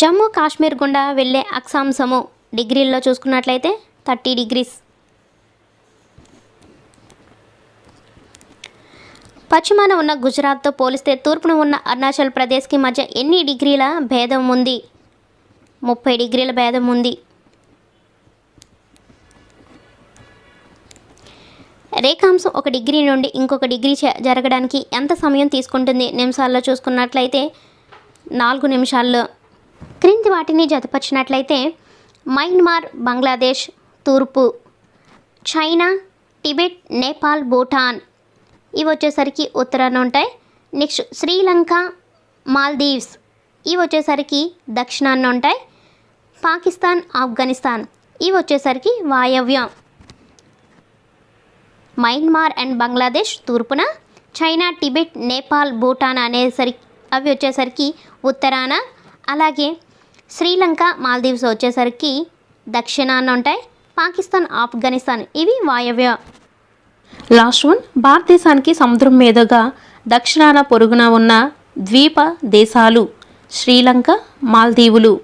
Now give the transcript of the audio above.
జమ్మూ కాశ్మీర్ గుండా వెళ్ళే అక్షాంశము డిగ్రీల్లో చూసుకున్నట్లయితే థర్టీ డిగ్రీస్. పశ్చిమాన ఉన్న గుజరాత్తో పోలిస్తే తూర్పున ఉన్న అరుణాచల్ ప్రదేశ్కి మధ్య ఎన్ని డిగ్రీల భేదం ఉంది? ముప్పై డిగ్రీల భేదం ఉంది. రేఖాంశం ఒక డిగ్రీ నుండి ఇంకొక డిగ్రీ చే- జరగడానికి ఎంత సమయం తీసుకుంటుంది? నిమిషాల్లో చూసుకున్నట్లయితే నాలుగు నిమిషాల్లో. క్రింది వాటిని జతపరిచినట్లయితే మయన్మార్ బంగ్లాదేశ్ తూర్పు చైనా టిబెట్ నేపాల్ భూటాన్ ఇవి వచ్చేసరికి ఉత్తరాన ఉంటాయి. నెక్స్ట్ శ్రీలంక మాల్దీవ్స్ ఇవి వచ్చేసరికి దక్షిణాన ఉంటాయి. పాకిస్తాన్ ఆఫ్ఘనిస్తాన్ ఇవి వచ్చేసరికి వాయవ్యం. మయన్మార్ అండ్ బంగ్లాదేశ్ తూర్పున చైనా టిబెట్ నేపాల్ భూటాన్ అనేసరికి అవి వచ్చేసరికి ఉత్తరాన. అలాగే శ్రీలంక మాల్దీవ్స్ వచ్చేసరికి దక్షిణాన ఉంటాయి పాకిస్తాన్ ఆఫ్ఘనిస్తాన్ ఇవి వాయవ్య. లాస్ట్ వన్ భారతదేశానికి సముద్రం మీదుగా దక్షిణాన పొరుగున ఉన్న ద్వీప దేశాలు శ్రీలంక మాల్దీవులు.